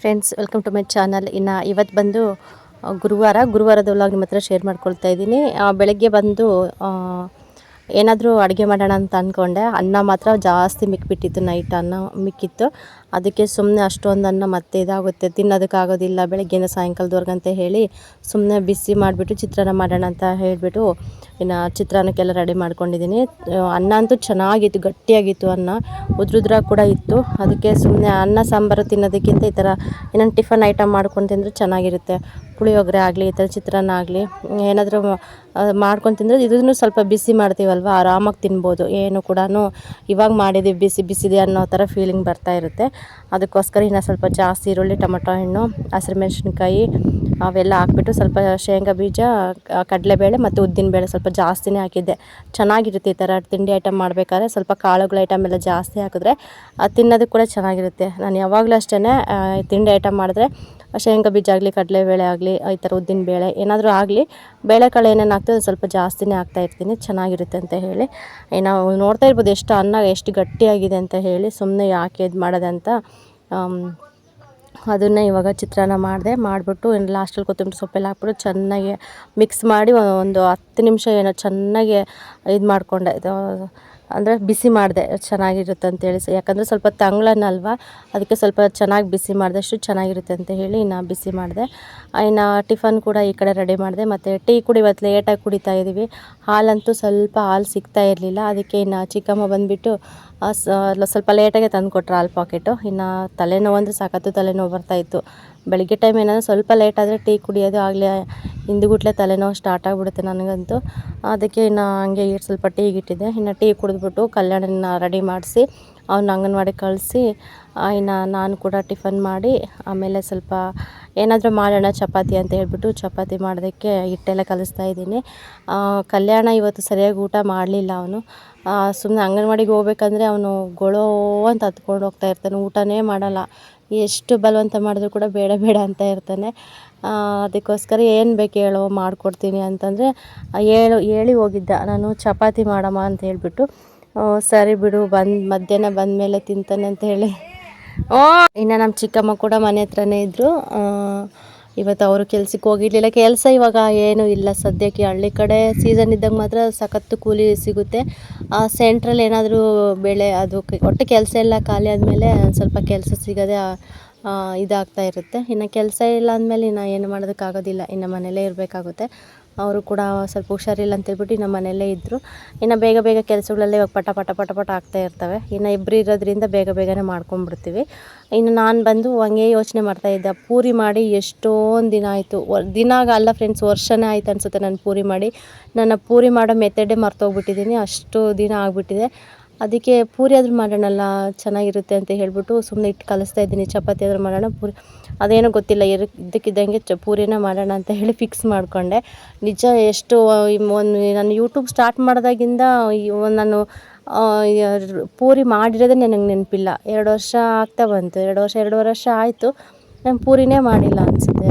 Friends welcome to my channel ಇನ್ನು ಇವತ್ತು ಬಂದು ಗುರುವಾರ, ಗುರುವಾರದ ವ್ಲಾಗ್ ನಿಮ್ಮ ಹತ್ರ ಶೇರ್ ಮಾಡ್ಕೊಳ್ತಾ ಇದ್ದೀನಿ. ಬೆಳಗ್ಗೆ ಬಂದು ಏನಾದರೂ ಅಡುಗೆ ಮಾಡೋಣ ಅಂತ ಅಂದ್ಕೊಂಡೆ ಅನ್ನ ಮಾತ್ರ ಜಾಸ್ತಿ ಮಿಕ್ಬಿಟ್ಟಿತ್ತು ನೈಟ್ ಅನ್ನ ಮಿಕ್ಕಿತ್ತು. ಅದಕ್ಕೆ ಸುಮ್ಮನೆ ಅಷ್ಟೊಂದು ಅನ್ನ ಮತ್ತೆ ಇದಾಗುತ್ತೆ ತಿನ್ನೋದಕ್ಕಾಗೋದಿಲ್ಲ ಬೆಳಗ್ಗೆಯಿಂದ ಸಾಯಂಕಾಲದವರೆಗೆ ಅಂತ ಹೇಳಿ ಸುಮ್ಮನೆ ಬಿಸಿ ಮಾಡಿಬಿಟ್ಟು ಚಿತ್ರಾನ್ನ ಮಾಡೋಣ ಅಂತ ಹೇಳಿಬಿಟ್ಟು ಇನ್ನು ಚಿತ್ರಾನ್ನಕ್ಕೆಲ್ಲ ರೆಡಿ ಮಾಡ್ಕೊಂಡಿದ್ದೀನಿ. ಅನ್ನ ಅಂತೂ ಚೆನ್ನಾಗಿತ್ತು, ಗಟ್ಟಿಯಾಗಿತ್ತು ಅನ್ನ. ಉದ್ರುದ್ರ ಕೂಡ ಇತ್ತು. ಅದಕ್ಕೆ ಸುಮ್ಮನೆ ಅನ್ನ, ಸಾಂಬಾರು ತಿನ್ನೋದಕ್ಕಿಂತ ಈ ಥರ ಇನ್ನೊಂದು ಟಿಫನ್ ಐಟಮ್ ಮಾಡ್ಕೊಂಡು ತಿಂದರೆ ಚೆನ್ನಾಗಿರುತ್ತೆ. ಪುಳಿಯೋಗರೆ ಆಗಲಿ, ಈ ಥರ ಚಿತ್ರಾನ್ನ ಆಗಲಿ, ಏನಾದರೂ ಮಾಡ್ಕೊಂಡು ತಿಂದರೆ ಇದನ್ನು ಸ್ವಲ್ಪ ಬಿಸಿ ಮಾಡ್ತೀವಲ್ವ, ಆರಾಮಾಗಿ ತಿನ್ಬೋದು. ಏನು ಕೂಡ ಇವಾಗ ಮಾಡಿದ್ದೀವಿ, ಬಿಸಿ ಬಿಸಿದೆ ಅನ್ನೋ ಥರ ಫೀಲಿಂಗ್ ಬರ್ತಾ ಇರುತ್ತೆ. ಅದಕ್ಕೋಸ್ಕರ ಇನ್ನು ಸ್ವಲ್ಪ ಜಾಸ್ತಿ ಈರುಳ್ಳಿ, ಟೊಮೊಟೊ ಹಣ್ಣು, ಹಸಿರು ಮೆಣಸಿನ್ಕಾಯಿ, ಅವೆಲ್ಲ ಹಾಕ್ಬಿಟ್ಟು ಸ್ವಲ್ಪ ಶೇಂಗಾ ಬೀಜ ಕಡಲೆಬೇಳೆ ಮತ್ತು ಉದ್ದಿನಬೇಳೆ ಸ್ವಲ್ಪ ಜಾಸ್ತಿನೇ ಹಾಕಿದ್ದೆ. ಚೆನ್ನಾಗಿರುತ್ತೆ ಈ ಥರ ತಿಂಡಿ ಐಟಮ್ ಮಾಡಬೇಕಾದ್ರೆ ಸ್ವಲ್ಪ ಕಾಳುಗಳ ಐಟಮ್ ಎಲ್ಲ ಜಾಸ್ತಿ ಹಾಕಿದ್ರೆ ಅದು ತಿನ್ನೋದಕ್ಕೆ ಕೂಡ ಚೆನ್ನಾಗಿರುತ್ತೆ. ನಾನು ಯಾವಾಗಲೂ ಅಷ್ಟೇ ತಿಂಡಿ ಐಟಮ್ ಮಾಡಿದ್ರೆ ಶೇಂಗಾ ಬೀಜ ಆಗಲಿ, ಕಡಲೆಬೇಳೆ ಆಗಲಿ, ಈ ಥರ ಉದ್ದಿನ ಬೇಳೆ ಏನಾದರೂ ಆಗಲಿ, ಬೇಳೆಕಾಳು ಏನೇನು ಆಗ್ತದೆ ಸ್ವಲ್ಪ ಜಾಸ್ತಿನೇ ಹಾಕ್ತಾ ಇರ್ತೀನಿ. ಚೆನ್ನಾಗಿರುತ್ತೆ ಅಂತ ಹೇಳಿ. ನಾವು ನೋಡ್ತಾ ಇರ್ಬೋದು ಎಷ್ಟು ಅನ್ನ ಎಷ್ಟು ಗಟ್ಟಿಯಾಗಿದೆ ಅಂತ ಹೇಳಿ ಸುಮ್ಮನೆ ಯಾಕೆ ಇದು ಮಾಡೋದಂತ. ಅದನ್ನೇ ಇವಾಗ ಚಿತ್ರಾನ್ನ ಮಾಡಿದೆ, ಮಾಡಿಬಿಟ್ಟು ಇನ್ನು ಲಾಸ್ಟಲ್ಲಿ ಕೊತ್ತಂಬರಿ ಸೊಪ್ಪೆಲ್ಲ ಹಾಕ್ಬಿಟ್ಟು ಚೆನ್ನಾಗಿ ಮಿಕ್ಸ್ ಮಾಡಿ ಒಂದು ಹತ್ತು ನಿಮಿಷ ಏನೋ ಚೆನ್ನಾಗಿ ಇದು ಮಾಡಿಕೊಂಡೆ ಇದು ಅಂದರೆ ಬಿಸಿ ಮಾಡಿದೆ, ಚೆನ್ನಾಗಿರುತ್ತೆ ಅಂತೇಳಿ. ಯಾಕಂದರೆ ಸ್ವಲ್ಪ ತಂಗ್ಳನಲ್ವ ಅದಕ್ಕೆ ಸ್ವಲ್ಪ ಚೆನ್ನಾಗಿ ಬಿಸಿ ಮಾಡಿದಷ್ಟು ಚೆನ್ನಾಗಿರುತ್ತೆ ಅಂತ ಹೇಳಿ ಇನ್ನು ಬಿಸಿ ಮಾಡಿದೆ. ಇನ್ನು ಟಿಫನ್ ಕೂಡ ಈ ಕಡೆ ರೆಡಿ ಮಾಡಿದೆ. ಮತ್ತು ಟೀ ಕೂಡ, ಇವತ್ತು ಲೇಟಾಗಿ ಕುಡಿತಾ ಇದ್ದೀವಿ ಹಾಲಂತೂ ಸ್ವಲ್ಪ ಹಾಲು ಸಿಗ್ತಾ ಇರಲಿಲ್ಲ. ಅದಕ್ಕೆ ಇನ್ನು ಚಿಕ್ಕಮ್ಮ ಬಂದುಬಿಟ್ಟು ಸ್ವಲ್ಪ ಲೇಟಾಗೆ ತಂದು ಕೊಟ್ರು ಹಾಲು ಪಾಕೆಟು. ಇನ್ನು ತಲೆನೋವು ಅಂದರೆ ಸಾಕತ್ತು ತಲೆನೋವು ಬರ್ತಾಯಿತ್ತು ಬೆಳಿಗ್ಗೆ ಟೈಮ್ ಏನಾದರೂ ಸ್ವಲ್ಪ ಲೇಟ್ ಆದರೆ ಟೀ ಕುಡಿಯೋದು ಆಗಲೇ ಹಿಂದುಗುಟ್ಲೆ ತಲೆನೋವು ಸ್ಟಾರ್ಟ್ ಆಗಿಬಿಡುತ್ತೆ ನನಗಂತೂ. ಅದಕ್ಕೆ ಇನ್ನು ಹಂಗೆ ಸ್ವಲ್ಪ ಟೀ ಇಟ್ಟಿದ್ದೆ ಇನ್ನು ಟೀ ಕುಡಿದ್ಬಿಟ್ಟು ಕಲ್ಯಾಣನ ರೆಡಿ ಮಾಡಿಸಿ, ಅವ್ನ ಅಂಗನವಾಡಿ ಕಳಿಸಿ ಇನ್ನು ನಾನು ಕೂಡ ಟಿಫನ್ ಮಾಡಿ, ಆಮೇಲೆ ಸ್ವಲ್ಪ ಏನಾದರೂ ಮಾಡೋಣ ಚಪಾತಿ ಅಂತ ಹೇಳ್ಬಿಟ್ಟು ಚಪಾತಿ ಮಾಡೋದಕ್ಕೆ ಹಿಟ್ಟೆಲ್ಲ ಕಲಿಸ್ತಾ ಇದ್ದೀನಿ. ಕಲ್ಯಾಣ ಇವತ್ತು ಸರಿಯಾಗಿ ಊಟ ಮಾಡಲಿಲ್ಲ ಅವನು. ಸುಮ್ಮನೆ ಅಂಗನವಾಡಿಗೆ ಹೋಗ್ಬೇಕಂದ್ರೆ ಅವನು ಗೊಳೋ ಅಂತ ಹತ್ಕೊಂಡು ಹೋಗ್ತಾ ಇರ್ತಾನೆ. ಊಟನೇ ಮಾಡಲ್ಲ. ಎಷ್ಟು ಬಲವಂತ ಮಾಡಿದ್ರು ಕೂಡ ಬೇಡ ಬೇಡ ಅಂತ ಇರ್ತಾನೆ. ಅದಕ್ಕೋಸ್ಕರ ಏನು ಬೇಕು ಹೇಳು, ಮಾಡಿಕೊಡ್ತೀನಿ ಅಂತಂದರೆ ಹೇಳು, ಹೇಳಿ ಹೋಗಿದ್ದ. ನಾನು ಚಪಾತಿ ಮಾಡಮ್ಮ ಅಂತ ಹೇಳಿಬಿಟ್ಟು ಸರಿ ಬಿಡು, ಬಂದು, ಮಧ್ಯಾಹ್ನ ಬಂದಮೇಲೆ ತಿಂತಾನೆ ಅಂತ ಹೇಳಿ. ಓ, ಇನ್ನು ನಮ್ಮ ಚಿಕ್ಕಮ್ಮ ಕೂಡ ಮನೆ ಹತ್ರನೇ ಇದ್ದರು ಇವತ್ತು ಅವರು ಕೆಲ್ಸಕ್ಕೆ ಹೋಗಿರಲಿಲ್ಲ. ಕೆಲಸ ಇವಾಗ ಏನೂ ಇಲ್ಲ ಸದ್ಯಕ್ಕೆ. ಹಳ್ಳಿ ಕಡೆ ಸೀಸನ್ ಇದ್ದಾಗ ಮಾತ್ರ ಸಖತ್ತು ಕೂಲಿ ಸಿಗುತ್ತೆ. ಆ ಸೆಂಟ್ರಲ್ಲಿ ಏನಾದರೂ ಬೆಳೆ ಅದು ಒಟ್ಟು ಕೆಲಸ ಎಲ್ಲ ಖಾಲಿ ಆದಮೇಲೆ ಸ್ವಲ್ಪ ಕೆಲಸ ಸಿಗೋದೇ ಇದಾಗ್ತಾ ಇರುತ್ತೆ. ಇನ್ನು ಕೆಲಸ ಇಲ್ಲ ಅಂದಮೇಲೆ ಇನ್ನು ಏನು ಮಾಡೋದಕ್ಕಾಗೋದಿಲ್ಲ. ಇನ್ನು ಮನೇಲೇ ಇರಬೇಕಾಗುತ್ತೆ. ಅವರು ಕೂಡ ಸ್ವಲ್ಪ ಹುಷಾರಿಲ್ಲ ಅಂತೇಳ್ಬಿಟ್ಟು ನಮ್ಮ ಮನೆಯಲ್ಲೇ ಇದ್ದರು ಇನ್ನು ಬೇಗ ಬೇಗ ಕೆಲಸಗಳೆಲ್ಲ ಇವಾಗ ಪಟ ಪಟ ಪಟ ಪಟ ಆಗ್ತಾ ಇರ್ತವೆ. ಇನ್ನು ಇಬ್ಬರು ಇರೋದ್ರಿಂದ ಬೇಗ ಬೇಗನೆ ಮಾಡ್ಕೊಂಡ್ಬಿಡ್ತೀವಿ. ಇನ್ನು ನಾನು ಬಂದು ಹಂಗೆ ಯೋಚನೆ ಮಾಡ್ತಾ ಇದ್ದೆ, ಪೂರಿ ಮಾಡಿ ಎಷ್ಟೊಂದು ದಿನ ಆಯಿತು. ದಿನ ಅಲ್ಲ ಫ್ರೆಂಡ್ಸ್ ವರ್ಷನೇ ಆಯ್ತು ಅನಿಸುತ್ತೆ ನಾನು ಪೂರಿ ಮಾಡಿ. ನನ್ನ ಪೂರಿ ಮಾಡೋ ಮೆಥಡೇ ಮರ್ತೋಗ್ಬಿಟ್ಟಿದ್ದೀನಿ ಅಷ್ಟು ದಿನ ಆಗಿಬಿಟ್ಟಿದೆ. ಅದಕ್ಕೆ ಪೂರಿ ಆದರೂ ಮಾಡೋಣಲ್ಲ, ಚೆನ್ನಾಗಿರುತ್ತೆ ಅಂತ ಹೇಳ್ಬಿಟ್ಟು ಸುಮ್ಮನೆ ಇಟ್ಟು ಕಲಿಸ್ತಾ ಇದ್ದೀನಿ. ಚಪಾತಿ ಆದರೂ ಮಾಡೋಣ, ಪೂರಿ. ಅದೇನೋ ಗೊತ್ತಿಲ್ಲ, ಇರ ಇದ್ದಕ್ಕಿದ್ದಂಗೆ ಚ, ಪೂರಿನ ಮಾಡೋಣ ಅಂತ ಹೇಳಿ ಫಿಕ್ಸ್ ಮಾಡಿಕೊಂಡೆ. ನಿಜ ಎಷ್ಟು ಒಂದು, ನಾನು ಯೂಟ್ಯೂಬ್ ಸ್ಟಾರ್ಟ್ ಮಾಡಿದಾಗಿಂದ ನಾನು ಪೂರಿ ಮಾಡಿರೋದೇ ನನಗೆ ನೆನಪಿಲ್ಲ. ಎರಡು ವರ್ಷ ಆಗ್ತಾ ಬಂತು. ಎರಡು ವರ್ಷ, ಎರಡೂವರೆ ವರ್ಷ ಆಯಿತು. ನಾನು ಪೂರಿನೇ ಮಾಡಿಲ್ಲ ಅನಿಸುತ್ತೆ.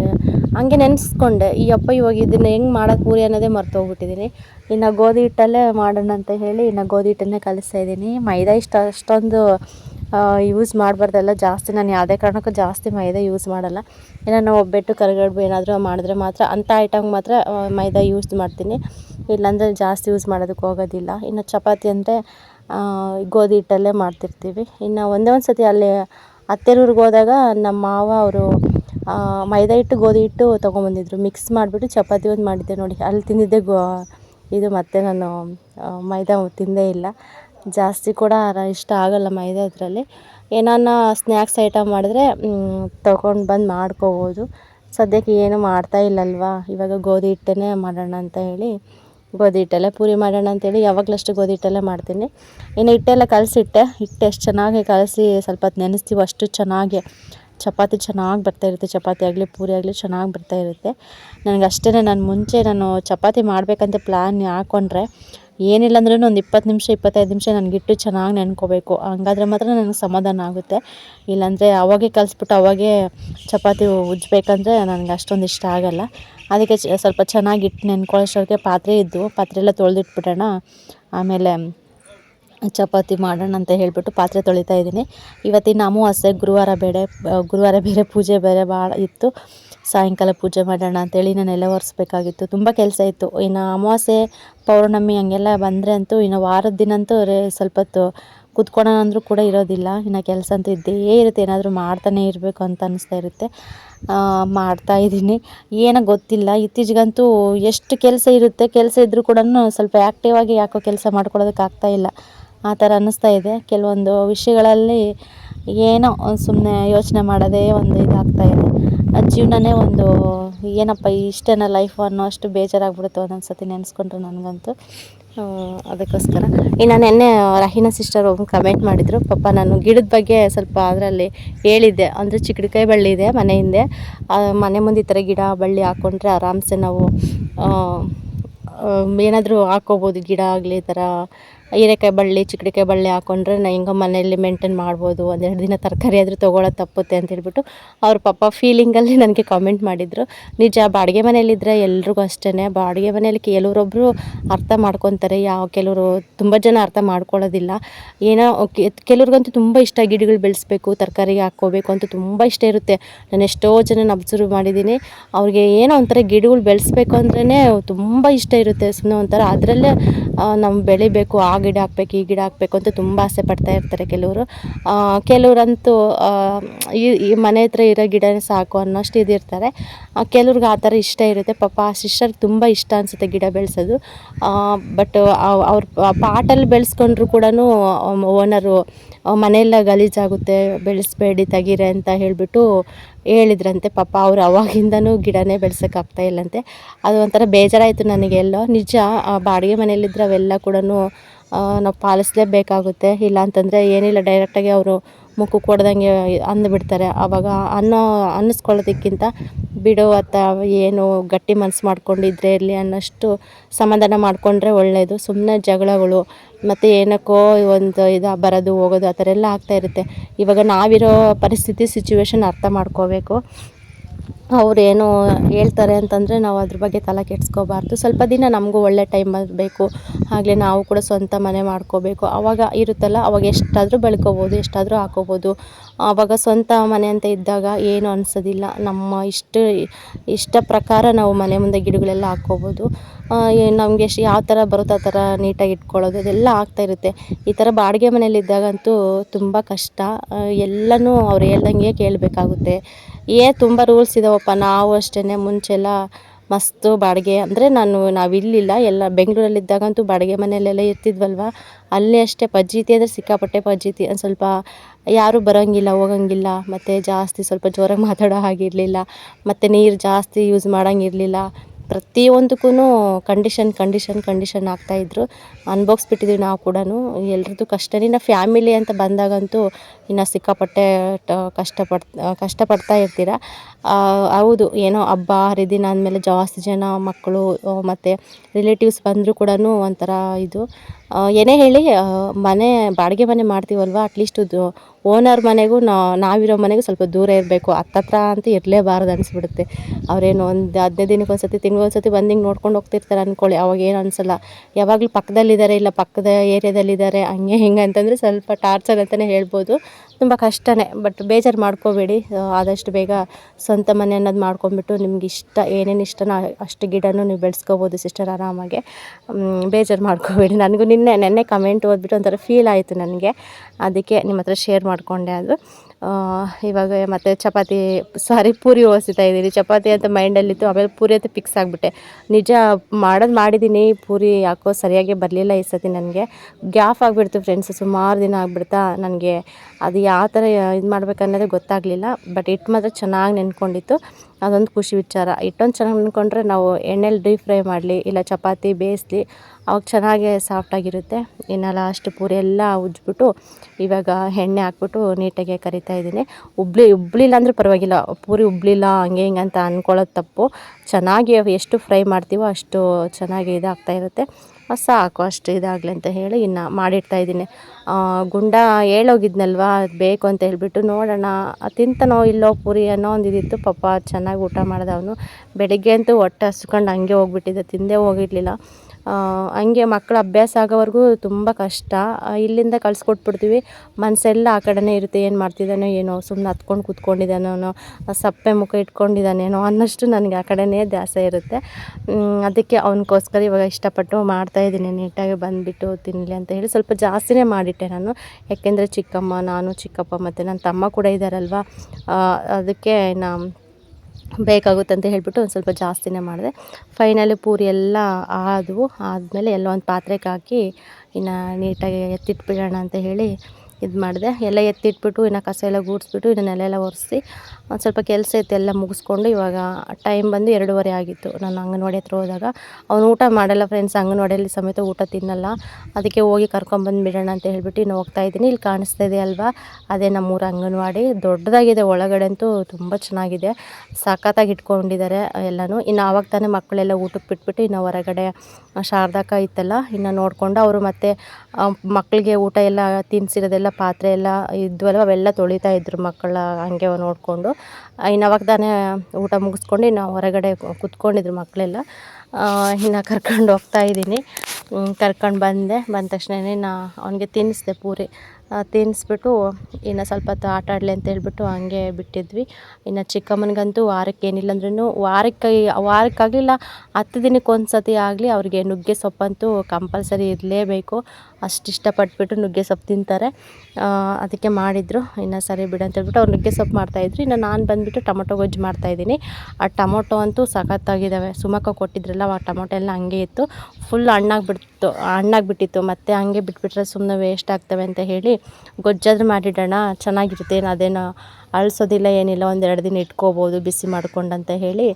ಹಂಗೆ ನೆನೆಸ್ಕೊಂಡೆ, ಈ ಅಪ್ಪ ಇವಾಗ ಇದನ್ನು ಹೆಂಗೆ ಮಾಡೋದು ಪೂರಿ ಅನ್ನೋದೇ ಮರ್ತೋಗ್ಬಿಟ್ಟಿದ್ದೀನಿ ಇನ್ನು ಗೋಧಿ ಹಿಟ್ಟಲ್ಲೇ ಮಾಡೋಣ ಅಂತ ಹೇಳಿ ಇನ್ನು ಗೋಧಿ ಹಿಟ್ಟನ್ನೇ ಕಲಿಸ್ತಾ ಇದ್ದೀನಿ. ಮೈದಾ ಇಷ್ಟು, ಅಷ್ಟೊಂದು ಯೂಸ್ ಮಾಡಬಾರ್ದಲ್ಲ ಜಾಸ್ತಿ. ನಾನು ಯಾವುದೇ ಕಾರಣಕ್ಕೂ ಜಾಸ್ತಿ ಮೈದಾ ಯೂಸ್ ಮಾಡಲ್ಲ. ನಾವು ಒಬ್ಬೆಟ್ಟು, ಕರಿಗಡುಬು ಏನಾದರೂ ಮಾಡಿದ್ರೆ ಮಾತ್ರ ಅಂಥ ಐಟಮ್ಗೆ ಮಾತ್ರ ಮೈದಾ ಯೂಸ್ ಮಾಡ್ತೀನಿ. ಇಲ್ಲಾಂದರೆ ಜಾಸ್ತಿ ಯೂಸ್ ಮಾಡೋದಕ್ಕೆ ಹೋಗೋದಿಲ್ಲ. ಇನ್ನು ಚಪಾತಿ ಅಂದರೆ ಗೋಧಿ ಹಿಟ್ಟಲ್ಲೇ ಮಾಡ್ತಿರ್ತೀವಿ. ಇನ್ನು ಒಂದೇ ಒಂದು ಸತಿ ಅಲ್ಲಿ ಅತ್ತೆರೂರಿಗೆ ಹೋದಾಗ ನಮ್ಮ ಮಾವ ಅವರು ಮೈದಾ ಹಿಟ್ಟು, ಗೋಧಿ ಹಿಟ್ಟು ತೊಗೊಂಬಂದಿದ್ರು. ಮಿಕ್ಸ್ ಮಾಡಿಬಿಟ್ಟು ಚಪಾತಿ ಒಂದು ಮಾಡಿದ್ದೆ ನೋಡಿ. ಅಲ್ಲಿ ತಿಂದಿದ್ದೆ ಗೋ, ಇದು ಮತ್ತೆ ನಾನು ಮೈದಾ ತಿಂದೇ ಇಲ್ಲ. ಜಾಸ್ತಿ ಕೂಡ ಇಷ್ಟ ಆಗಲ್ಲ ಮೈದಾ ಇದರಲ್ಲಿ. ಏನಾನ ಸ್ನ್ಯಾಕ್ಸ್ ಐಟಮ್ ಮಾಡಿದ್ರೆ ತೊಗೊಂಡು ಬಂದು ಮಾಡ್ಕೋಬೋದು. ಸದ್ಯಕ್ಕೆ ಏನು ಮಾಡ್ತಾ ಇಲ್ಲಲ್ವಾ? ಇವಾಗ ಗೋಧಿ ಹಿಟ್ಟನ್ನೇ ಮಾಡೋಣ ಅಂತ ಹೇಳಿ, ಗೋಧಿ ಹಿಟ್ಟಲ್ಲೇ ಪೂರಿ ಮಾಡೋಣ ಅಂತೇಳಿ ಯಾವಾಗಲಷ್ಟು ಗೋಧಿ ಹಿಟ್ಟಲ್ಲೇ ಮಾಡ್ತೀನಿ. ಇನ್ನು ಹಿಟ್ಟೆಲ್ಲ ಕಲಸಿಟ್ಟೆ. ಹಿಟ್ಟು ಎಷ್ಟು ಚೆನ್ನಾಗಿ ಕಲಸಿ, ಸ್ವಲ್ಪ ಹೊತ್ತು ನೆನೆಸ್ತೀವಿ ಅಷ್ಟು ಚೆನ್ನಾಗಿ. ಚಪಾತಿ ಚೆನ್ನಾಗಿ ಬರ್ತಾ ಇರುತ್ತೆ. ಚಪಾತಿ ಆಗಲಿ, ಪೂರಿ ಆಗಲಿ ಚೆನ್ನಾಗಿ ಬರ್ತಾ ಇರುತ್ತೆ. ನನಗೆ ಅಷ್ಟೇ ನಾನು ಮುಂಚೆ ನಾನು ಚಪಾತಿ ಮಾಡಬೇಕಂತ ಪ್ಲ್ಯಾನ್ ಹಾಕ್ಕೊಂಡ್ರೆ ಏನಿಲ್ಲ ಅಂದ್ರೂ ಒಂದು ಇಪ್ಪತ್ತು ನಿಮಿಷ, ಇಪ್ಪತ್ತೈದು ನಿಮಿಷ ನನಗೆ ಇಟ್ಟು ಚೆನ್ನಾಗಿ ನೆನ್ಕೋಬೇಕು. ಹಂಗಾದ್ರೆ ಮಾತ್ರ ನನಗೆ ಸಮಾಧಾನ ಆಗುತ್ತೆ. ಇಲ್ಲಾಂದರೆ ಅವಾಗೇ ಕಲಿಸ್ಬಿಟ್ಟು ಅವಾಗೇ ಚಪಾತಿ ಉಜ್ಜಬೇಕಂದ್ರೆ ನನಗೆ ಅಷ್ಟೊಂದು ಇಷ್ಟ ಆಗೋಲ್ಲ. ಅದಕ್ಕೆ ಸ್ವಲ್ಪ ಚೆನ್ನಾಗಿ ಇಟ್ಟು ನೆನ್ಕೊಳ್ಳೋಷ್ಟೊಳಗೆ ಪಾತ್ರೆ ಇದ್ದು, ಪಾತ್ರೆ ಎಲ್ಲ ತೊಳೆದಿಟ್ಬಿಡೋಣ. ಆಮೇಲೆ ಚಪಾತಿ ಮಾಡೋಣ ಅಂತ ಹೇಳಿಬಿಟ್ಟು ಪಾತ್ರೆ ತೊಳಿತಾ ಇದ್ದೀನಿ. ಇವತ್ತಿನ ಅಮಾವಾಸ್ಯೆ, ಗುರುವಾರ ಬೇಡ ಗುರುವಾರ ಬೇರೆ ಪೂಜೆ ಬೇರೆ ಭಾಳ ಇತ್ತು. ಸಾಯಂಕಾಲ ಪೂಜೆ ಮಾಡೋಣ ಅಂತೇಳಿ ನಾನು ಎಲ್ಲ ಒರೆಸ್ಬೇಕಾಗಿತ್ತು. ತುಂಬ ಕೆಲಸ ಇತ್ತು. ಇನ್ನು ಅಮಾವಾಸ್ಯೆ, ಪೌರ್ಣಮಿ ಹಂಗೆಲ್ಲ ಬಂದರೆ ಅಂತೂ ಇನ್ನು ವಾರದ ದಿನ ರೇ ಸ್ವಲ್ಪ ಹೊತ್ತು ಕೂತ್ಕೊಳ್ಳೋಣ ಅಂದರೂ ಕೂಡ ಇರೋದಿಲ್ಲ. ಇನ್ನು ಕೆಲಸ ಅಂತೂ ಇದ್ದೇ ಇರುತ್ತೆ. ಏನಾದರೂ ಮಾಡ್ತಾನೆ ಇರಬೇಕು ಅಂತ ಅನ್ನಿಸ್ತಾ ಇರುತ್ತೆ. ಮಾಡ್ತಾ ಇದ್ದೀನಿ. ಏನೋ ಗೊತ್ತಿಲ್ಲ. ಇತ್ತೀಚೆಗಂತೂ ಎಷ್ಟು ಕೆಲಸ ಇರುತ್ತೆ, ಕೆಲಸ ಇದ್ದರೂ ಕೂಡ ಸ್ವಲ್ಪ ಆ್ಯಕ್ಟಿವಾಗಿ ಯಾಕೋ ಕೆಲಸ ಮಾಡ್ಕೊಳ್ಳೋದಕ್ಕೆ ಆಗ್ತಾ ಇಲ್ಲ. ಆ ಥರ ಅನ್ನಿಸ್ತಾ ಇದೆ. ಕೆಲವೊಂದು ವಿಷಯಗಳಲ್ಲಿ ಏನೋ ಸುಮ್ಮನೆ ಯೋಚನೆ ಮಾಡೋದೇ ಒಂದು ಇದಾಗ್ತಾ ಇದೆ. ಜೀವನನೇ ಒಂದು ಏನಪ್ಪ ಇಷ್ಟೇನ ಲೈಫ್ ಅನ್ನೋ ಅಷ್ಟು ಬೇಜಾರಾಗ್ಬಿಡುತ್ತೆ ಒಂದೊಂದು ಸತಿ ನೆನೆಸ್ಕೊಂಡ್ರೆ ನನಗಂತೂ. ಅದಕ್ಕೋಸ್ಕರ. ಇನ್ನು ನೆನ್ನೆ ರಹೀನಾ ಸಿಸ್ಟರ್ ಒಬ್ಬ ಕಮೆಂಟ್ ಮಾಡಿದರು. ಪಾಪ ನಾನು ಗಿಡದ ಬಗ್ಗೆ ಸ್ವಲ್ಪ ಅದರಲ್ಲಿ ಹೇಳಿದ್ದೆ. ಅಂದರೆ ಚಿಕ್ಕಡಿಕಾಯಿ ಬಳ್ಳಿ ಇದೆ ಮನೆ ಹಿಂದೆ ಮನೆ ಮುಂದೆ ಈ ಥರ ಗಿಡ ಬಳ್ಳಿ ಹಾಕ್ಕೊಂಡ್ರೆ ಆರಾಮ್ಸೆ ನಾವು ಏನಾದರೂ ಹಾಕ್ಕೋಬೋದು ಗಿಡ ಆಗಲಿ ಈ ಥರ ಹೀರೆಕಾಯಿ ಬಳ್ಳಿ ಚಿಕ್ಕಡಿಕಾಯಿ ಬಳ್ಳಿ ಹಾಕೊಂಡ್ರೆ ನಾ ಹಿಂಗೆ ಮನೆಯಲ್ಲಿ ಮೇಂಟೈನ್ ಮಾಡ್ಬೋದು. ಒಂದೆರಡು ದಿನ ತರಕಾರಿ ಆದರೂ ತೊಗೊಳೋದು ತಪ್ಪುತ್ತೆ ಅಂತ ಹೇಳ್ಬಿಟ್ಟು ಅವ್ರ ಪಾಪ ಫೀಲಿಂಗಲ್ಲಿ ನನಗೆ ಕಾಮೆಂಟ್ ಮಾಡಿದರು. ನಿಜ ಬಾಡಿಗೆ ಮನೇಲಿದ್ದರೆ ಎಲ್ರಿಗೂ ಅಷ್ಟೇ ಬಾಡಿಗೆ ಮನೆಯಲ್ಲಿ ಕೆಲವರೊಬ್ಬರು ಅರ್ಥ ಮಾಡ್ಕೊತಾರೆ. ಯಾವ ಕೆಲವರು ತುಂಬ ಜನ ಅರ್ಥ ಮಾಡ್ಕೊಳ್ಳೋದಿಲ್ಲ. ಏನೋ ಕೆಲವ್ರಿಗಂತೂ ತುಂಬ ಇಷ್ಟ ಗಿಡಗಳು ಬೆಳೆಸ್ಬೇಕು ತರಕಾರಿ ಹಾಕ್ಕೋಬೇಕು ಅಂತ ತುಂಬ ಇಷ್ಟ ಇರುತ್ತೆ. ನಾನು ಎಷ್ಟೋ ಜನ ಅಬ್ಸರ್ವ್ ಮಾಡಿದ್ದೀನಿ. ಅವ್ರಿಗೆ ಏನೋ ಒಂಥರ ಗಿಡಗಳು ಬೆಳೆಸ್ಬೇಕು ಅಂದ್ರೇ ತುಂಬ ಇಷ್ಟ ಇರುತ್ತೆ. ಸುಮ್ಮನೆ ಒಂಥರ ಅದರಲ್ಲೇ ನಾವು ಬೆಳಿಬೇಕು, ಆ ಗಿಡ ಹಾಕ್ಬೇಕು, ಈ ಗಿಡ ಹಾಕ್ಬೇಕು ಅಂತ ತುಂಬ ಆಸೆ ಪಡ್ತಾ ಇರ್ತಾರೆ ಕೆಲವರು. ಕೆಲವರಂತೂ ಈ ಈ ಮನೆ ಹತ್ರ ಇರೋ ಗಿಡನೇ ಸಾಕು ಅನ್ನೋಷ್ಟು ಇದಿರ್ತಾರೆ ಕೆಲವ್ರಿಗೆ ಆ ಥರ ಇಷ್ಟ ಇರುತ್ತೆ. ಪಾಪ ಆ ಸಿಸ್ಟರ್ಗೆ ತುಂಬ ಇಷ್ಟ ಅನಿಸುತ್ತೆ ಗಿಡ ಬೆಳೆಸೋದು. ಬಟ್ ಅವ್ರ ಪಾಟಲ್ಲಿ ಬೆಳೆಸ್ಕೊಂಡ್ರು ಕೂಡ ಓನರು ಮನೆಯೆಲ್ಲ ಗಲೀಜಾಗುತ್ತೆ. ಬೆಳೆಸ್ಬೇಡಿ, ತೆಗೀರಿ ಅಂತ ಹೇಳಿಬಿಟ್ಟು ಹೇಳಿದ್ರಂತೆ, ಪಾಪ ಅವ್ರು ಅವಾಗಿಂದನೂ ಗಿಡನೇ ಬೆಳ್ಸೋಕ್ಕಾಗ್ತಾ ಇಲ್ಲಂತೆ. ಅದು ಒಂಥರ ಬೇಜಾರಾಯಿತು ನನಗೆ ಎಲ್ಲೋ ನಿಜ ಬಾಡಿಗೆ ಮನೆಯಲ್ಲಿದ್ದರೆ ಅವೆಲ್ಲ ಕೂಡ ನಾವು ಪಾಲಿಸಲೇಬೇಕಾಗುತ್ತೆ. ಇಲ್ಲ ಅಂತಂದರೆ ಏನಿಲ್ಲ, ಡೈರೆಕ್ಟಾಗಿ ಅವರು ಮುಖಕ್ಕೆ ಕೊಡ್ದಂಗೆ ಅಂದುಬಿಡ್ತಾರೆ. ಆವಾಗ ಅನ್ನೋ, ಅನ್ನಿಸ್ಕೊಳ್ಳೋದಕ್ಕಿಂತ, ಬಿಡು ಅಥವಾ ಏನು ಗಟ್ಟಿ ಮನಸ್ಸು ಮಾಡಿಕೊಂಡಿದ್ರೆ ಇರಲಿ ಅನ್ನೋಷ್ಟು ಸಮಾಧಾನ ಮಾಡಿಕೊಂಡ್ರೆ ಒಳ್ಳೆಯದು ಸುಮ್ಮನೆ ಜಗಳಗಳು ಮತ್ತು ಏನಕ್ಕೋ ಒಂದು ಇದು ಬರೋದು, ಹೋಗೋದು ಆ ಥರ ಎಲ್ಲ ಆಗ್ತಾ ಇರುತ್ತೆ. ಇವಾಗ ನಾವಿರೋ ಪರಿಸ್ಥಿತಿ ಸಿಚುವೇಶನ್ ಅರ್ಥ ಮಾಡ್ಕೋಬೇಕು. ಅವ್ರೇನು ಹೇಳ್ತಾರೆ ಅಂತಂದರೆ ನಾವು ಅದ್ರ ಬಗ್ಗೆ ತಲೆ ಕೆಡಿಸ್ಕೋಬಾರ್ದು. ಸ್ವಲ್ಪ ದಿನ ನಮಗೂ ಒಳ್ಳೆ ಟೈಮ್ ಬರಬೇಕು. ಆಗಲೇ ನಾವು ಕೂಡ ಸ್ವಂತ ಮನೆ ಮಾಡ್ಕೋಬೇಕು. ಆವಾಗ ಇರುತ್ತಲ್ಲ, ಅವಾಗ ಎಷ್ಟಾದರೂ ಬೆಳ್ಕೋಬೋದು, ಎಷ್ಟಾದರೂ ಹಾಕೋಬೋದು. ಆವಾಗ ಸ್ವಂತ ಮನೆ ಅಂತ ಇದ್ದಾಗ ಏನು ಅನಿಸೋದಿಲ್ಲ. ನಮ್ಮ ಇಷ್ಟ ಇಷ್ಟ ಪ್ರಕಾರ ನಾವು ಮನೆ ಮುಂದೆ ಗಿಡಗಳೆಲ್ಲ ಹಾಕ್ಕೋಬೋದು. ನಮಗೆ ಎಷ್ಟು ಯಾವ ಥರ ಬರುತ್ತೆ ಆ ಥರ ನೀಟಾಗಿ ಇಟ್ಕೊಳ್ಳೋದು, ಅದೆಲ್ಲ ಆಗ್ತಾ ಇರುತ್ತೆ. ಈ ಥರ ಬಾಡಿಗೆ ಮನೆಯಲ್ಲಿದ್ದಾಗಂತೂ ತುಂಬ ಕಷ್ಟ. ಎಲ್ಲನೂ ಅವ್ರು ಹೇಳ್ದಂಗೆ ಕೇಳಬೇಕಾಗುತ್ತೆ. ಏ, ತುಂಬ ರೂಲ್ಸ್ ಇದಾವಪ್ಪ, ನಾವು ಅಷ್ಟೇ ಮುಂಚೆಲ್ಲ ಮಸ್ತು ಬಾಡಿಗೆ. ಅಂದರೆ ನಾನು, ನಾವು ಇಲ್ಲಿಲ್ಲ, ಎಲ್ಲ ಬೆಂಗಳೂರಲ್ಲಿದ್ದಾಗಂತೂ ಬಾಡಿಗೆ ಮನೆಯಲ್ಲೆಲ್ಲ ಇರ್ತಿದ್ವಲ್ವ? ಅಲ್ಲಿ ಅಷ್ಟೇ ಪಜ್ಜಿತಿ ಅಂದರೆ ಸಿಕ್ಕಾಪಟ್ಟೆ ಪಜ್ಜಿತಿ ಒಂದು ಸ್ವಲ್ಪ ಯಾರೂ ಬರೋಂಗಿಲ್ಲ, ಹೋಗಂಗಿಲ್ಲ. ಮತ್ತು ಜಾಸ್ತಿ ಸ್ವಲ್ಪ ಜೋರಾಗಿ ಮಾತಾಡೋ ಹಾಗಿರಲಿಲ್ಲ. ಮತ್ತು ನೀರು ಜಾಸ್ತಿ ಯೂಸ್ ಮಾಡೋಂಗಿರ್ಲಿಲ್ಲ. ಪ್ರತಿಯೊಂದಕ್ಕೂ ಕಂಡೀಷನ್ ಕಂಡೀಷನ್ ಕಂಡೀಷನ್ ಆಗ್ತಾಯಿದ್ರು ಅನ್ಭೋಗಿಸ್ಬಿಟ್ಟಿದ್ದೀವಿ ನಾವು ಕೂಡ ಎಲ್ರದ್ದು ಕಷ್ಟನೇ. ಇನ್ನು ಫ್ಯಾಮಿಲಿ ಅಂತ ಬಂದಾಗಂತೂ ಇನ್ನು ಸಿಕ್ಕಾಪಟ್ಟೆ ಕಷ್ಟಪಡ್, ಕಷ್ಟಪಡ್ತಾ ಇರ್ತೀರ? ಹೌದು. ಏನೋ ಹಬ್ಬ, ಹರಿದಿನ ಅಂದಮೇಲೆ ಜಾಸ್ತಿ ಜನ ಮಕ್ಕಳು, ಮತ್ತು ರಿಲೇಟಿವ್ಸ್ ಬಂದರೂ ಕೂಡ ಒಂಥರ ಇದು. ಏನೇ ಹೇಳಿ ಮನೆ, ಬಾಡಿಗೆ ಮನೆ ಮಾಡ್ತೀವಲ್ವ? ಅಟ್ಲೀಸ್ಟ್ ಓನರ್ ಮನೆಗೂ ನಾವಿರೋ ಮನೆಗೂ ಸ್ವಲ್ಪ ದೂರ ಇರಬೇಕು. ಹತ್ತತ್ರ ಅಂತ ಇರಲೇಬಾರ್ದು ಅನಿಸ್ಬಿಡುತ್ತೆ. ಅವರೇನು ಒಂದು ಹದಿನೈದು ದಿನಕ್ಕೆ ಒಂದ್ಸತಿ ತಿಂಗ್ಳಿಗೊಂದ್ಸತಿ ಬಂದು ಹಿಂಗೆ ನೋಡ್ಕೊಂಡು ಹೋಗ್ತಿರ್ತಾರೆ ಅಂದ್ಕೊಳ್ಳಿ ಅವಾಗ ಏನು ಅನಿಸಲ್ಲ. ಯಾವಾಗಲೂ ಪಕ್ಕದಲ್ಲಿದ್ದಾರೆ ಇಲ್ಲ ಪಕ್ಕದ ಏರಿಯಾದಲ್ಲಿದ್ದಾರೆ ಹಂಗೆ ಹಿಂಗೆ ಅಂತಂದರೆ ಸ್ವಲ್ಪ ಟಾರ್ಚರ್ ಅಂತಲೇ ಹೇಳ್ಬೋದು. ತುಂಬ ಕಷ್ಟನೇ. ಬಟ್ ಬೇಜಾರು ಮಾಡ್ಕೋಬೇಡಿ. ಆದಷ್ಟು ಬೇಗ ಸ್ವಂತ ಮನೆ ಅನ್ನೋದು ಮಾಡ್ಕೊಂಬಿಟ್ಟು ನಿಮ್ಗೆ ಇಷ್ಟ, ಏನೇನು ಇಷ್ಟನೋ ಅಷ್ಟು ಗಿಡನೂ ನೀವು ಬೆಳೆಸ್ಕೋಬೋದು ಸಿಸ್ಟರ್ ಆರಾಮಾಗೆ. ಬೇಜಾರು ಮಾಡ್ಕೋಬೇಡಿ. ನನಗೂ ನಿನ್ನೆ, ನೆನ್ನೆ ಕಮೆಂಟ್ ಓದ್ಬಿಟ್ಟು ಒಂಥರ ಫೀಲ್ ಆಯಿತು ನನಗೆ. ಅದಕ್ಕೆ ನಿಮ್ಮ ಹತ್ರ ಶೇರ್ ಮಾಡಿಕೊಂಡೆ ಅದು. ಇವಾಗ ಮತ್ತು ಚಪಾತಿ ಸಾರಿ ಪೂರಿ ಓದಿಸ್ತಾ ಇದ್ದೀರಿ ಚಪಾತಿ ಅಂತ ಮೈಂಡಲ್ಲಿತ್ತು ಆಮೇಲೆ ಪೂರಿ ಅಂತ ಫಿಕ್ಸ್ ಆಗಿಬಿಟ್ಟೆ. ನಿಜ ಮಾಡೋದು ಮಾಡಿದ್ದೀನಿ ಪೂರಿ ಯಾಕೋ ಸರಿಯಾಗಿ ಬರಲಿಲ್ಲ ಈ ಸತಿ ನನಗೆ. ಗ್ಯಾಫ್ ಆಗಿಬಿಡ್ತು ಫ್ರೆಂಡ್ಸ್ ಸುಮಾರು ದಿನ ಆಗಿಬಿಡ್ತಾ ನನಗೆ. ಅದು ಯಾವ ಥರ ಇದು ಮಾಡ್ಬೇಕು ಅನ್ನೋದೇ ಗೊತ್ತಾಗಲಿಲ್ಲ ಬಟ್ ಇಟ್ಟು ಮಾತ್ರ ಚೆನ್ನಾಗಿ ನೆನ್ಕೊಂಡಿತ್ತು. ಅದೊಂದು ಖುಷಿ ವಿಚಾರ. ಇಟ್ಟೊಂದು ಚೆನ್ನಾಗಿ ನೆನ್ಕೊಂಡ್ರೆ ನಾವು ಎಣ್ಣೆಲಿ ಡೀಪ್ ಫ್ರೈ ಮಾಡಲಿ, ಇಲ್ಲ ಚಪಾತಿ ಬೇಯಿಸ್ಲಿ ಅವಾಗ ಚೆನ್ನಾಗೇ ಸಾಫ್ಟಾಗಿರುತ್ತೆ. ಇನ್ನು ಲಾಸ್ಟ್ ಪೂರಿ ಎಲ್ಲ ಉಜ್ಜಿಬಿಟ್ಟು ಇವಾಗ ಎಣ್ಣೆ ಹಾಕ್ಬಿಟ್ಟು ನೀಟಾಗಿ ಕರಿತಾ ಇದ್ದೀನಿ. ಉಬ್ಳಿ, ಉಬ್ಳಿಲ್ಲ ಅಂದರೂ ಪರವಾಗಿಲ್ಲ. ಪೂರಿ ಉಬ್ಳಿಲ್ಲ, ಹಂಗೆ ಹಿಂಗೆ ಅಂತ ಅಂದ್ಕೊಳ್ಳೋದು ತಪ್ಪು. ಚೆನ್ನಾಗಿ ಎಷ್ಟು ಫ್ರೈ ಮಾಡ್ತೀವೋ ಅಷ್ಟು ಚೆನ್ನಾಗಿ ಇದಾಗ್ತಾ ಇರುತ್ತೆ. ಸಾಕು, ಅಷ್ಟು ಇದಾಗಲಿ ಅಂತ ಹೇಳಿ ಇನ್ನು ಮಾಡಿಡ್ತಾ ಇದ್ದೀನಿ. ಗುಂಡ ಹೇಳೋಗಿದ್ನಲ್ವ ಬೇಕು ಅಂತ ಹೇಳ್ಬಿಟ್ಟು ನೋಡೋಣ. ತಿಂತನೋ ಇಲ್ಲೋ ಪೂರಿ ಅನ್ನೋ ಒಂದು ಇದಿತ್ತು. ಪಾಪ ಚೆನ್ನಾಗಿ ಊಟ ಮಾಡಿದ ಅವನು ಬೆಳಿಗ್ಗೆ ಅಂತೂ ಹೊಟ್ಟೆ ಹಸ್ಕೊಂಡು ಹಂಗೆ ಹೋಗ್ಬಿಟ್ಟಿದ್ದೆ ತಿಂದೇ ಹೋಗಿರ್ಲಿಲ್ಲ. ಹಂಗೆ ಮಕ್ಕಳ ಅಭ್ಯಾಸ ಆಗೋವರೆಗೂ ತುಂಬ ಕಷ್ಟ. ಇಲ್ಲಿಂದ ಕಳಿಸ್ಕೊಟ್ಬಿಡ್ತೀವಿ. ಮನಸ್ಸೆಲ್ಲ ಆ ಕಡೆನೇ ಇರುತ್ತೆ. ಏನು ಮಾಡ್ತಿದ್ದಾನೋ ಏನೋ ಸುಮ್ಮನೆ ಹತ್ಕೊಂಡು ಕೂತ್ಕೊಂಡಿದ್ದಾನೋ ಸಪ್ಪೆ ಮುಖ ಇಟ್ಕೊಂಡಿದ್ದಾನೇನೋ ಅನ್ನೋಷ್ಟು ನನಗೆ ಆ ಕಡೆನೇ ದ್ಯಾಸ ಇರುತ್ತೆ. ಅದಕ್ಕೆ ಅವನಿಗೋಸ್ಕರ ಇವಾಗ ಇಷ್ಟಪಟ್ಟು ಮಾಡ್ತಾಯಿದ್ದೀನಿ ನೀಟಾಗಿ ಬಂದುಬಿಟ್ಟು ತಿನ್ನಲಿ ಅಂತ ಹೇಳಿ ಸ್ವಲ್ಪ ಜಾಸ್ತಿನೇ ಮಾಡಿಟ್ಟೆ ನಾನು. ಯಾಕೆಂದರೆ ಚಿಕ್ಕಮ್ಮ, ನಾನು ಚಿಕ್ಕಪ್ಪ ಮತ್ತು ನನ್ನ ತಮ್ಮ ಕೂಡ ಇದ್ದಾರಲ್ವ ಅದಕ್ಕೆ ನಾ ಬೇಕಾಗುತ್ತೆ ಅಂತ ಹೇಳಿಬಿಟ್ಟು ಒಂದು ಸ್ವಲ್ಪ ಜಾಸ್ತಿನೇ ಮಾಡಿದೆ. ಫೈನಲಿ ಪೂರಿ ಎಲ್ಲ ಆದವು ಆದಮೇಲೆ ಎಲ್ಲ ಒಂದು ಪಾತ್ರೆಗೆ ಹಾಕಿ ಇನ್ನು ನೀಟಾಗಿ ಎತ್ತಿಟ್ಬಿಡೋಣ ಅಂತ ಹೇಳಿ ಇದು ಮಾಡಿದೆ ಎಲ್ಲ ಎತ್ತಿಟ್ಬಿಟ್ಟು ಇನ್ನು ಕಸ ಎಲ್ಲ ಗೂಡಿಸ್ಬಿಟ್ಟು ಇನ್ನು ನೆಲೆಲ್ಲ ಒರೆಸಿ ಒಂದು ಸ್ವಲ್ಪ ಕೆಲಸ ಇತ್ತು ಎಲ್ಲ ಮುಗಿಸ್ಕೊಂಡು ಇವಾಗ ಟೈಮ್ ಬಂದು ಎರಡೂವರೆ ಆಗಿತ್ತು. ನಾನು ಅಂಗನವಾಡಿ ಹತ್ರ ಹೋದಾಗ ಅವನು ಊಟ ಮಾಡಲ್ಲ ಫ್ರೆಂಡ್ಸ್ ಅಂಗನವಾಡಿಯಲ್ಲಿ ಸಮೇತ ಊಟ ತಿನ್ನಲ್ಲ. ಅದಕ್ಕೆ ಹೋಗಿ ಕರ್ಕೊಂಬಂದು ಬಿಡೋಣ ಅಂತ ಹೇಳಿಬಿಟ್ಟು ಇನ್ನು ಹೋಗ್ತಾ ಇದ್ದೀನಿ. ಇಲ್ಲಿ ಕಾಣಿಸ್ತಾ ಇದೆ ಅಲ್ವಾ? ಅದೇ ನಮ್ಮೂರ ಅಂಗನವಾಡಿ. ದೊಡ್ಡದಾಗಿದೆ, ಒಳಗಡೆ ಅಂತೂ ತುಂಬ ಚೆನ್ನಾಗಿದೆ. ಸಖತ್ತಾಗಿ ಇಟ್ಕೊಂಡಿದ್ದಾರೆ ಎಲ್ಲನೂ. ಇನ್ನು ಆವಾಗ ತಾನೇ ಮಕ್ಕಳೆಲ್ಲ ಊಟಕ್ಕೆ ಬಿಟ್ಬಿಟ್ಟು ಇನ್ನು ಹೊರಗಡೆ ಶಾರದಾಕ ಇತ್ತಲ್ಲ, ಇನ್ನು ನೋಡಿಕೊಂಡು ಅವರು ಮತ್ತೆ ಮಕ್ಕಳಿಗೆ ಊಟ ಎಲ್ಲ ತಿನ್ಸಿರೋದೆಲ್ಲ ಪಾತ್ರೆ ಎಲ್ಲ ಇದ್ವಲ್ವ, ಅವೆಲ್ಲ ತೊಳಿತಾ ಇದ್ರು ಮಕ್ಕಳ ಹಂಗೆ ನೋಡಿಕೊಂಡು. ಇನ್ನು ಅವಾಗ ತಾನೇ ಊಟ ಮುಗಿಸ್ಕೊಂಡು ಇನ್ನು ಹೊರಗಡೆ ಕುತ್ಕೊಂಡಿದ್ರು ಮಕ್ಕಳೆಲ್ಲ. ಇನ್ನು ಕರ್ಕೊಂಡು ಹೋಗ್ತಾ ಇದ್ದೀನಿ. ಕರ್ಕೊಂಡು ಬಂದೆ. ಬಂದ ತಕ್ಷಣ ನಾ ಅವನಿಗೆ ತಿನ್ನಿಸ್ದೆ ಪೂರಿ. ತಿನ್ನಿಸ್ಬಿಟ್ಟು ಇನ್ನು ಸ್ವಲ್ಪ ಹೊತ್ತು ಆಟ ಆಡಲಿ ಅಂತ ಹೇಳ್ಬಿಟ್ಟು ಹಂಗೆ ಬಿಟ್ಟಿದ್ವಿ. ಇನ್ನು ಚಿಕ್ಕಮ್ಮನಿಗಂತೂ ವಾರಕ್ಕೆ ಏನಿಲ್ಲ ಅಂದ್ರೂ ವಾರಕ್ಕೆ, ವಾರಕ್ಕಾಗಲಿಲ್ಲ, ಹತ್ತು ದಿನಕ್ಕೆ ಒಂದು ಸತಿ ಆಗಲಿ ಅವ್ರಿಗೆ ನುಗ್ಗೆ ಸೊಪ್ಪಂತೂ ಕಂಪಲ್ಸರಿ ಇರಲೇಬೇಕು. ಅಷ್ಟು ಇಷ್ಟಪಟ್ಬಿಟ್ಟು ನುಗ್ಗೆ ಸೊಪ್ಪು ತಿಂತಾರೆ. ಅದಕ್ಕೆ ಮಾಡಿದರು. ಇನ್ನು ಸರಿ ಬಿಡು ಅಂತ ಹೇಳ್ಬಿಟ್ಟು ಅವ್ರು ನುಗ್ಗೆ ಸೊಪ್ಪು ಮಾಡ್ತಾಯಿದ್ರು ಇನ್ನು ನಾನು ಬಂದುಬಿಟ್ಟು ಟೊಮೊಟೊ ಗೊಜ್ಜು ಮಾಡ್ತಾಯಿದ್ದೀನಿ ಆ ಟೊಮೊಟೊ ಅಂತೂ ಸಖತ್ತಾಗಿದ್ದಾವೆ ಸುಮಕ್ಕ ಕೊಟ್ಟಿದ್ರಲ್ಲ, ಆ ಟೊಮೊಟೊ ಎಲ್ಲ ಹಂಗೆ ಇತ್ತು. ಫುಲ್ ಹಣ್ಣಾಗ್ಬಿಡ್ತು, ಹಣ್ಣಾಗ್ಬಿಟ್ಟಿತ್ತು. ಮತ್ತು ಹಂಗೆ ಬಿಟ್ಬಿಟ್ರೆ ಸುಮ್ಮನೆ ವೇಸ್ಟ್ ಆಗ್ತವೆ ಅಂತ ಹೇಳಿ ಗೊಜ್ಜಾದ್ರೂ ಮಾಡಿಡೋಣ, ಚೆನ್ನಾಗಿರುತ್ತೆ. ಅದೇನು ಅಳಿಸೋದಿಲ್ಲ, ಏನಿಲ್ಲ, ಒಂದೆರಡು ದಿನ ಇಟ್ಕೋಬೋದು, ಬಿಸಿ ಮಾಡ್ಕೊಂಡು ಹೇಳಿ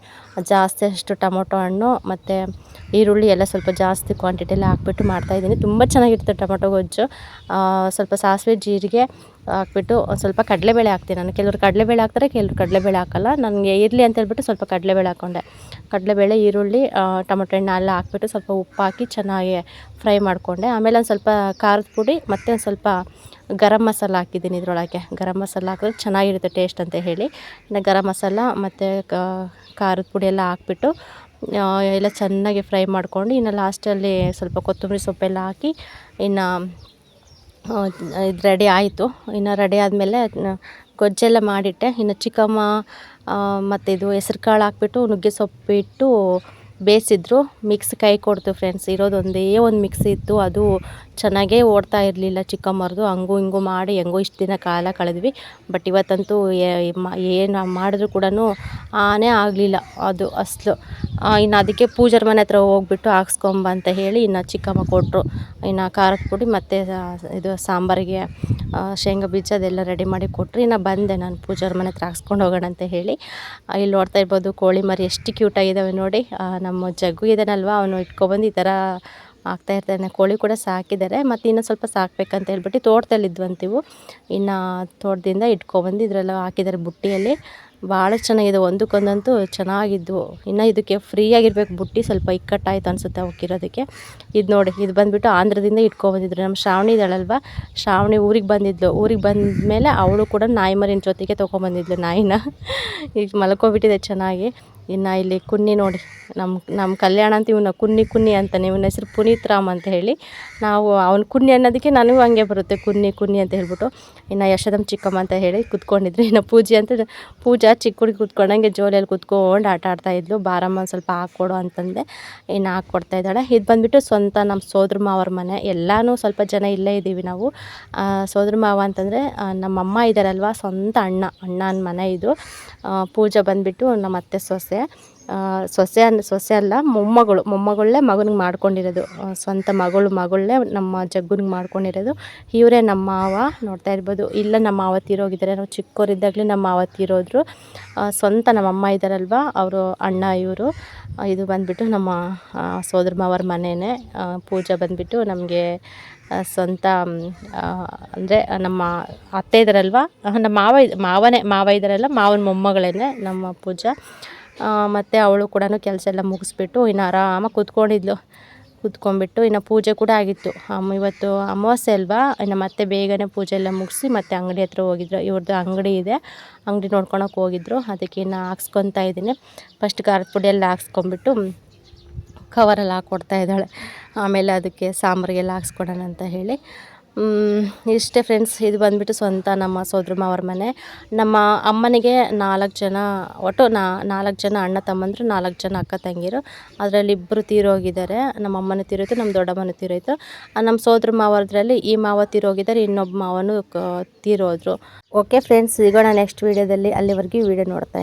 ಜಾಸ್ತಿ ಅಷ್ಟು ಟೊಮೊಟೊ ಹಣ್ಣು ಮತ್ತು ಈರುಳ್ಳಿ ಎಲ್ಲ ಸ್ವಲ್ಪ ಜಾಸ್ತಿ ಕ್ವಾಂಟಿಟಿಯಲ್ಲಿ ಹಾಕ್ಬಿಟ್ಟು ಮಾಡ್ತಾಯಿದ್ದೀನಿ ತುಂಬ ಚೆನ್ನಾಗಿರುತ್ತೆ ಟೊಮೊಟೊ ಗೊಜ್ಜು. ಸ್ವಲ್ಪ ಸಾಸಿವೆ, ಜೀರಿಗೆ ಹಾಕ್ಬಿಟ್ಟು ಒಂದು ಸ್ವಲ್ಪ ಕಡಲೆಬೇಳೆ ಹಾಕ್ತೀನಿ ನಾನು. ಕೆಲವರು ಕಡಲೆಬೇಳೆ ಹಾಕ್ತಾರೆ, ಕೆಲವರು ಕಡಲೆಬೇಳೆ ಹಾಕಲ್ಲ. ನನಗೆ ಇರಲಿ ಅಂತ ಹೇಳ್ಬಿಟ್ಟು ಸ್ವಲ್ಪ ಕಡಲೆಬೇಳೆ ಹಾಕ್ಕೊಂಡೆ ಕಡಲೆಬೇಳೆ, ಈರುಳ್ಳಿ ಟೊಮೊಟೊ ಹಣ್ಣು ಎಲ್ಲ ಹಾಕ್ಬಿಟ್ಟು ಸ್ವಲ್ಪ ಉಪ್ಪು ಹಾಕಿ ಚೆನ್ನಾಗಿ ಫ್ರೈ ಮಾಡಿಕೊಂಡೆ. ಆಮೇಲೆ ಒಂದು ಸ್ವಲ್ಪ ಖಾರದ ಪುಡಿ ಮತ್ತು ಒಂದು ಸ್ವಲ್ಪ ಗರಂ ಮಸಾಲ ಹಾಕಿದ್ದೀನಿ ಇದರೊಳಗೆ. ಗರಂ ಮಸಾಲ ಹಾಕಿದ್ರೆ ಚೆನ್ನಾಗಿರುತ್ತೆ ಟೇಸ್ಟ್ ಅಂತ ಹೇಳಿ. ಇನ್ನು ಗರಂ ಮಸಾಲ ಮತ್ತು ಖಾರದ ಪುಡಿ ಎಲ್ಲ ಹಾಕ್ಬಿಟ್ಟು ಎಲ್ಲ ಚೆನ್ನಾಗಿ ಫ್ರೈ ಮಾಡ್ಕೊಂಡು, ಇನ್ನು ಲಾಸ್ಟಲ್ಲಿ ಸ್ವಲ್ಪ ಕೊತ್ತಂಬರಿ ಸೊಪ್ಪೆಲ್ಲ ಹಾಕಿ, ಇನ್ನು ಇದು ರೆಡಿ ಆಯಿತು. ಇನ್ನು ರೆಡಿ ಆದಮೇಲೆ ಗೊಜ್ಜೆಲ್ಲ ಮಾಡಿಟ್ಟೆ. ಇನ್ನು ಚಿಕಮ್ಮ ಮತ್ತು ಇದು ಹೆಸ್ರು ಕಾಳು ಹಾಕ್ಬಿಟ್ಟು, ನುಗ್ಗೆ ಸೊಪ್ಪು ಇಟ್ಟು ಬೇಯಿಸಿದ್ರು ಮಿಕ್ಸ್ ಕೈ ಕೊಡ್ತು ಫ್ರೆಂಡ್ಸ್ ಇರೋದು ಒಂದೇ ಒಂದು ಮಿಕ್ಸಿ ಇತ್ತು. ಅದು ಚೆನ್ನಾಗೇ ಓಡ್ತಾ ಇರಲಿಲ್ಲ ಚಿಕ್ಕಮ್ಮರದು. ಹಂಗೂ ಹಿಂಗೂ ಮಾಡಿ ಹೆಂಗೋ ಇಷ್ಟು ದಿನ ಕಾಲ ಕಳೆದ್ವಿ. ಬಟ್ ಇವತ್ತಂತೂ ಏನು ಮಾಡಿದ್ರು ಕೂಡ ಆನೇ ಆಗಲಿಲ್ಲ ಅದು ಅಸಲು. ಇನ್ನು ಅದಕ್ಕೆ ಪೂಜಾರ ಮನೆ ಹತ್ರ ಹೋಗ್ಬಿಟ್ಟು ಹಾಕ್ಸ್ಕೊಂಬ ಅಂತ ಹೇಳಿ ಇನ್ನು ಚಿಕ್ಕಮ್ಮ ಕೊಟ್ಟರು ಇನ್ನು ಖಾರದ ಪುಡಿ ಮತ್ತು ಇದು ಸಾಂಬಾರಿಗೆ ಶೇಂಗಾ ಬೀಜ ಅದೆಲ್ಲ ರೆಡಿ ಮಾಡಿ ಕೊಟ್ಟರು ಇನ್ನು ಬಂದೆ ನಾನು ಪೂಜಾರ ಮನೆ ಹತ್ರ ಹಾಕ್ಸ್ಕೊಂಡು ಹೋಗೋಣ ಅಂತ ಹೇಳಿ. ಇಲ್ಲಿ ನೋಡ್ತಾ ಇರ್ಬೋದು ಕೋಳಿ ಮರಿ ಎಷ್ಟು ಕ್ಯೂಟಾಗಿದ್ದಾವೆ ನೋಡಿ. ಆ, ನಮ್ಮ ಜಗ್ಗು ಇದ್ದಾನಲ್ವ ಅವನು ಇಟ್ಕೊಬಂದು ಈ ಥರ ಆಗ್ತಾ ಇರ್ತಾನೆ. ಕೋಳಿ ಕೂಡ ಸಾಕಿದ್ದಾರೆ ಮತ್ತು ಇನ್ನೂ ಸ್ವಲ್ಪ ಸಾಕ್ಬೇಕಂತ ಹೇಳ್ಬಿಟ್ಟು ತೋಟದಲ್ಲಿದ್ವಂತಿವು. ಇನ್ನು ತೋಟದಿಂದ ಇಟ್ಕೊಬಂದು ಇದರೆಲ್ಲ ಹಾಕಿದ್ದಾರೆ ಬುಟ್ಟಿಯಲ್ಲಿ. ಭಾಳ ಚೆನ್ನಾಗಿದೆ. ಒಂದಕ್ಕೊಂದಂತೂ ಚೆನ್ನಾಗಿದ್ವು ಇನ್ನು ಇದಕ್ಕೆ ಫ್ರೀಯಾಗಿರ್ಬೇಕು ಬುಟ್ಟಿ ಸ್ವಲ್ಪ ಇಕ್ಕಟ್ಟಾಯ್ತು ಅನಿಸುತ್ತೆ ಅವಕ್ಕಿರೋದಕ್ಕೆ. ಇದು ನೋಡಿ, ಇದು ಬಂದುಬಿಟ್ಟು ಆಂಧ್ರದಿಂದ ಇಟ್ಕೊಬಂದಿದ್ರು. ನಮ್ಮ ಶ್ರಾವಣಿ ಇದ್ದಾಳಲ್ವ? ಶ್ರಾವಣಿ ಊರಿಗೆ ಬಂದಿದ್ಲು. ಊರಿಗೆ ಬಂದ ಮೇಲೆ ಅವಳು ಕೂಡ ನಾಯಿ ಮರಿನ ಜೊತೆಗೆ ತೊಗೊಂಬಂದಿದ್ಲು ನಾಯಿನ. ಈಗ ಮಲ್ಕೊಬಿಟ್ಟಿದೆ ಚೆನ್ನಾಗಿ. ಇನ್ನು ಇಲ್ಲಿ ಕುನ್ನಿ ನೋಡಿ. ನಮ್ಮ ನಮ್ಮ ಕಲ್ಯಾಣ ಅಂತ ಇವನ ಕುನ್ನಿ ಕುನ್ನಿ ಅಂತಾನೆ, ಇವನ ಹೆಸರು ಪುನೀತ್ ರಾಮ್ ಅಂತ ಹೇಳಿ. ನಾವು ಅವ್ನು ಕುನ್ನಿ ಅನ್ನೋದಕ್ಕೆ ನನಗೂ ಹಂಗೆ ಬರುತ್ತೆ, ಕುನ್ನಿ ಕುನ್ನಿ ಅಂತ ಹೇಳ್ಬಿಟ್ಟು. ಇನ್ನು ಯಶೋದಮ್ ಚಿಕ್ಕಮ್ಮ ಅಂತ ಹೇಳಿ ಕುತ್ಕೊಂಡಿದ್ರು. ಇನ್ನು ಪೂಜೆ ಅಂತ ಪೂಜಾ ಚಿಕ್ಕ ಹುಡುಗಿ ಕುತ್ಕೊಂಡಂಗೆ ಜೋಲಿಯಲ್ಲಿ ಕುತ್ಕೊಂಡು ಆಟ ಆಡ್ತಾ ಇದ್ಲು. ಬಾರಮ್ಮ ಸ್ವಲ್ಪ ಹಾಕ್ಕೊಡು ಅಂತಂದೆ. ಇನ್ನು ಹಾಕ್ಕೊಡ್ತಾ ಇದ್ದಾಳೆ. ಇದು ಬಂದುಬಿಟ್ಟು ಸ್ವಂತ ನಮ್ಮ ಸೋದ್ರ ಮಾವರ ಮನೆ. ಎಲ್ಲನೂ ಸ್ವಲ್ಪ ಜನ ಇಲ್ಲೇ ಇದ್ದೀವಿ ನಾವು. ಸೋದ್ರ ಮಾವ ಅಂತಂದರೆ ನಮ್ಮಮ್ಮ ಇದ್ದಾರಲ್ವ ಸ್ವಂತ ಅಣ್ಣ, ಅಣ್ಣನ ಮನೆ ಇದು. ಪೂಜಾ ಬಂದುಬಿಟ್ಟು ನಮ್ಮ ಅತ್ತೆ ಸೊಸೆ. ಸೊಸೆ ಅನ್, ಸೊಸೆ ಅಲ್ಲ, ಮೊಮ್ಮಗಳು ಮೊಮ್ಮಗಳೇ ಮಗನಿಗೆ ಮಾಡ್ಕೊಂಡಿರೋದು. ಸ್ವಂತ ಮಗಳು ಮಗಳೇ ನಮ್ಮ ಜಗ್ಗುನಿಗೆ ಮಾಡ್ಕೊಂಡಿರೋದು. ಇವರೇ ನಮ್ಮ ಮಾವ, ನೋಡ್ತಾ ಇರ್ಬೋದು. ಇಲ್ಲ, ನಮ್ಮ ಮಾವ ನಾವು ಚಿಕ್ಕವರಿದ್ದಾಗಲೇ ನಮ್ಮ ಮಾವ ತೀರೋದ್ರು. ಸ್ವಂತ ನಮ್ಮ ಅಮ್ಮ ಇದ್ದಾರಲ್ವ ಅವರು ಅಣ್ಣ, ಇವರು. ಇದು ಬಂದುಬಿಟ್ಟು ನಮ್ಮ ಸೋದರ ಮಾವರ ಮನೆಯೇ ಪೂಜಾ ಬಂದುಬಿಟ್ಟು ನಮಗೆ ಸ್ವಂತ ಅಂದರೆ ನಮ್ಮ ಅತ್ತೆ ಇದ್ದಾರಲ್ವ ನಮ್ಮ ಮಾವ ಮಾವನೇ, ಮಾವ ಇದ್ದಾರಲ್ಲ ಮಾವನ ಮೊಮ್ಮಗಳೇ ನಮ್ಮ ಪೂಜಾ. ಮತ್ತು ಅವಳು ಕೂಡ ಕೆಲಸ ಎಲ್ಲ ಮುಗಿಸ್ಬಿಟ್ಟು ಇನ್ನು ಆರಾಮಾಗಿ ಕೂತ್ಕೊಂಡಿದ್ಲು. ಕೂತ್ಕೊಂಡ್ಬಿಟ್ಟು ಇನ್ನು ಪೂಜೆ ಕೂಡ ಆಗಿತ್ತು. ಅಮ್ಮ ಇವತ್ತು ಅಮಾವಾಸ್ಯೆ ಅಲ್ವಾ? ಇನ್ನು ಮತ್ತೆ ಬೇಗನೆ ಪೂಜೆ ಎಲ್ಲ ಮುಗಿಸಿ ಮತ್ತೆ ಅಂಗಡಿ ಹತ್ರ ಹೋಗಿದ್ರು. ಇವ್ರದ್ದು ಅಂಗಡಿ ಇದೆ. ಅಂಗಡಿ ನೋಡ್ಕೊಳಕ್ಕೆ ಹೋಗಿದ್ರು. ಅದಕ್ಕೆ ಇನ್ನು ಹಾಕ್ಸ್ಕೊತಾ ಇದ್ದೀನಿ. ಫಸ್ಟ್ ಖಾರದ ಪುಡಿ ಎಲ್ಲ ಹಾಕ್ಸ್ಕೊಂಬಿಟ್ಟು ಕವರಲ್ಲಿ ಹಾಕ್ಕೊಡ್ತಾ ಇದ್ದಾಳೆ. ಆಮೇಲೆ ಅದಕ್ಕೆ ಸಾಂಬಾರಿಗೆಲ್ಲ ಹಾಕ್ಸ್ಕೊಡೋಣ ಅಂತ ಹೇಳಿ. ಇಷ್ಟೇ ಫ್ರೆಂಡ್ಸ್ ಇದು ಬಂದುಬಿಟ್ಟು ಸ್ವಂತ ನಮ್ಮ ಸೋದ್ರ ಮಾವರ ಮನೆ. ನಮ್ಮ ಅಮ್ಮನಿಗೆ ನಾಲ್ಕು ಜನ, ಒಟ್ಟು ನಾಲ್ಕು ಜನ ಅಣ್ಣ ತಮ್ಮಂದರು, ನಾಲ್ಕು ಜನ ಅಕ್ಕ ತಂಗಿರು. ಅದರಲ್ಲಿ ಇಬ್ಬರು ತೀರೋಗಿದ್ದಾರೆ. ನಮ್ಮ ಅಮ್ಮನೂ ತೀರೋಯ್ತು, ನಮ್ಮ ದೊಡ್ಡಮ್ಮನೂ ತೀರೋಯ್ತು. ನಮ್ಮ ಸೋದ್ರ ಮಾವರದ್ರಲ್ಲಿ ಈ ಮಾವ ತೀರೋಗಿದ್ದಾರೆ, ಇನ್ನೊಬ್ಬ ಮಾವನು ತೀರೋದ್ರು. ಓಕೆ ಫ್ರೆಂಡ್ಸ್ ಸಿಗೋಣ ನೆಕ್ಸ್ಟ್ ವೀಡಿಯೋದಲ್ಲಿ ಅಲ್ಲಿವರೆಗೂ ವೀಡಿಯೋ ನೋಡ್ತಾ